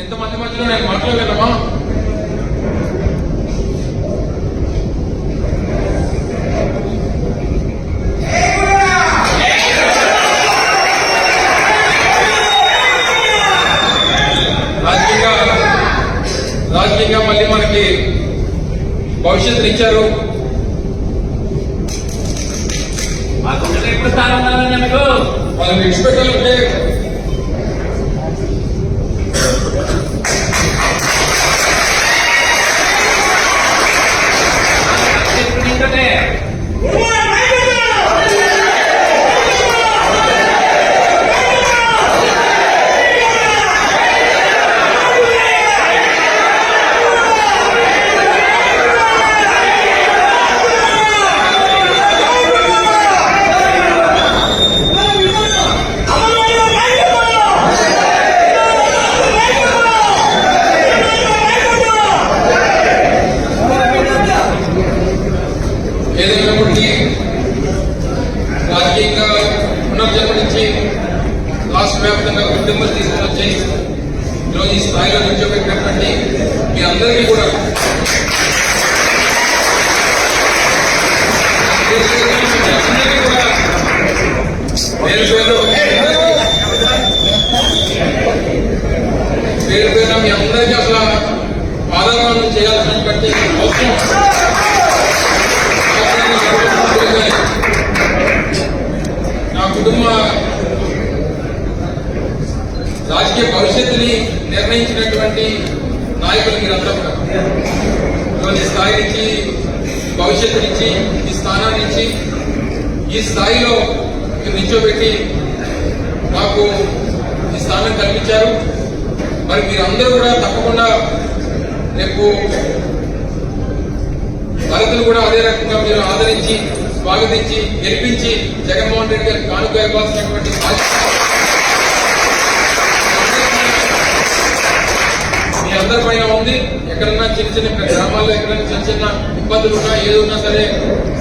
ఎంతమంది మధ్యలో నేను మాట్లాడలేదమ్మా రాజకీయంగా మళ్ళీ మనకి భవిష్యత్తుని ఇచ్చారు. మాకు ఎప్పుడు ఏదైనప్పటికీ రాజకీయంగా పునర్జన్మ నుంచి రాష్ట్ర వ్యాప్తంగా ఉద్యమం తీసుకుని వచ్చి ఈరోజు ఈ స్థాయిలో నిల్చోబెట్టినటువంటి మీ అందరికీ కూడా మీ అందరికీ కూడా పేరు పేరు పేరు పేరు మీ అందరికీ అసలు పాదగ్రహణం చేయాల్సినటువంటి అవసరం. కుటుంబ రాజకీయ భవిష్యత్తుని నిర్ణయించినటువంటి నాయకులు మీరంతా కూడా. ఈరోజు ఈ స్థాయి నుంచి ఈ స్థానాన్ని ఇచ్చి ఈ స్థాయిలో నిల్చోబెట్టి నాకు ఈ స్థానం కల్పించారు. మరి మీరందరూ కూడా తప్పకుండా రేపు భరతులు కూడా అదే రకంగా మీరు ఆదరించి స్వాగతించి గెలిపించి జగన్మోహన్ రెడ్డి గారికి కానుక ఇవ్వాల్సినటువంటి బాధ్యత. మీ అందరి పైన ఉంది. ఎక్కడన్నా చిన్న చిన్న గ్రామాల్లో ఎక్కడైనా చిన్న చిన్న ఇబ్బందులు ఉన్నా ఏది ఉన్నా సరే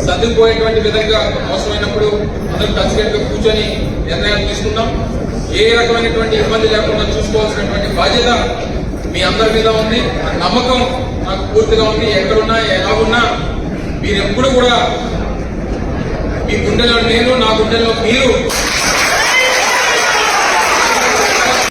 సర్దుకుపోయేటువంటి విధంగా అవసరమైనప్పుడు అందరం కలిసికట్టుగా కూర్చొని నిర్ణయాలు తీసుకుందాం. ఏ రకమైనటువంటి ఇబ్బంది లేకుండా చూసుకోవాల్సినటువంటి బాధ్యత మీ అందరి మీద ఉంది. నమ్మకం నాకు పూర్తిగా ఉంది. ఎక్కడున్నా ఎలా ఉన్నా మీరు ఎప్పుడు కూడా మీ గుండెలో నేను నా గుండెలో మీరు.